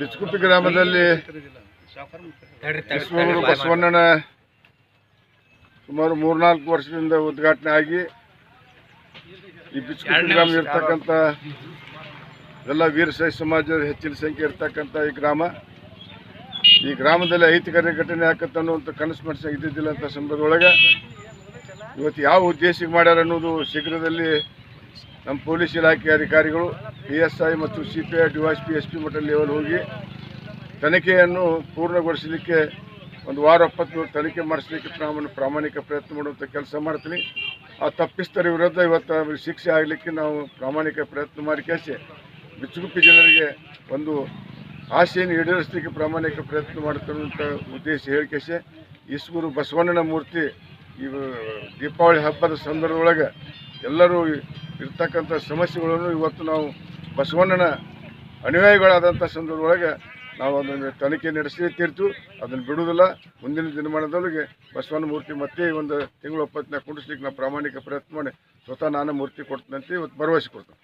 ಬಿಚ್ಕುಪ್ಪಿ ಗ್ರಾಮದಲ್ಲಿ ಬಸವಣ್ಣನ ಸುಮಾರು ಮೂರ್ನಾಲ್ಕು ವರ್ಷದಿಂದ ಉದ್ಘಾಟನೆ ಆಗಿ ಈ ಬಿಚ್ಕುಪ್ಪಿ ಗ್ರಾಮ ಇರ್ತಕ್ಕಂಥ ಎಲ್ಲ ವೀರಶೈವ ಸಮಾಜದ ಹೆಚ್ಚಿನ ಸಂಖ್ಯೆ ಇರ್ತಕ್ಕಂಥ ಈ ಗ್ರಾಮ. ಈ ಗ್ರಾಮದಲ್ಲಿ ಐತಿಕರ ಘಟನೆ ಆಕತ್ತ ಅನ್ನುವಂಥ ಕನಸು ಮನಸ್ಸು ಇದ್ದಿದ್ದಿಲ್ಲ ಅಂತ ಸಂದರ್ಭದೊಳಗೆ ಇವತ್ತು ಯಾವ ಉದ್ದೇಶಕ್ಕೆ ಮಾಡ್ಯಾರ ಅನ್ನೋದು ಶೀಘ್ರದಲ್ಲಿ ನಮ್ಮ ಪೊಲೀಸ್ ಇಲಾಖೆ ಅಧಿಕಾರಿಗಳು ಪಿ ಎಸ್ ಐ ಮತ್ತು C P I D S P S P ಮಟ್ಟ ಲೆವೆಲ್ ಹೋಗಿ ತನಿಖೆಯನ್ನು ಪೂರ್ಣಗೊಳಿಸಲಿಕ್ಕೆ ಒಂದು ವಾರ ಒಪ್ಪತ್ತು ತನಿಖೆ ಮಾಡಿಸಲಿಕ್ಕೆ ನಾವು ಪ್ರಾಮಾಣಿಕ ಪ್ರಯತ್ನ ಮಾಡುವಂಥ ಕೆಲಸ ಮಾಡ್ತೀನಿ. ಆ ತಪ್ಪಿಸ್ತರ ವಿರುದ್ಧ ಇವತ್ತು ಶಿಕ್ಷೆ ಆಗಲಿಕ್ಕೆ ನಾವು ಪ್ರಾಮಾಣಿಕ ಪ್ರಯತ್ನ ಮಾಡಿ ಕೇಸಿ ಬಿಚ್ಚುಗುಪ್ಪಿ ಜನರಿಗೆ ಒಂದು ಆಸೆಯನ್ನು ಈಡೇರಿಸಲಿಕ್ಕೆ ಪ್ರಾಮಾಣಿಕ ಪ್ರಯತ್ನ ಮಾಡ್ತಾರಂಥ ಉದ್ದೇಶ ಹೇಳಿಕೆಸೆ ಇಸ್ಗುರು ಬಸವಣ್ಣನ ಮೂರ್ತಿ ಈ ದೀಪಾವಳಿ ಹಬ್ಬದ ಸಂದರ್ಭದೊಳಗೆ ಎಲ್ಲರೂ ಇರ್ತಕ್ಕಂಥ ಸಮಸ್ಯೆಗಳನ್ನು ಇವತ್ತು ನಾವು ಬಸವಣ್ಣನ ಅನುಯಾಯಿಗಳಾದಂಥ ಸಂದರ್ಭದೊಳಗೆ ನಾವು ಅದನ್ನು ತನಿಖೆ ನಡೆಸಿ ತೀರ್ತು. ಅದನ್ನು ಬಿಡುವುದಿಲ್ಲ. ಮುಂದಿನ ದಿನಮಾನದೊಳಗೆ ಬಸವಣ್ಣ ಮೂರ್ತಿ ಮತ್ತೆ ಒಂದು ತಿಂಗಳು ಒಪ್ಪತ್ತಿನ ಕುಂಡಿಸ್ಲಿಕ್ಕೆ ನಾವು ಪ್ರಾಮಾಣಿಕ ಪ್ರಯತ್ನ ಮಾಡಿ ಸ್ವತಃ ನಾನು ಮೂರ್ತಿ ಕೊಡ್ತೀನಂತ ಇವತ್ತು ಭರವಸೆ ಕೊಡ್ತೇನೆ.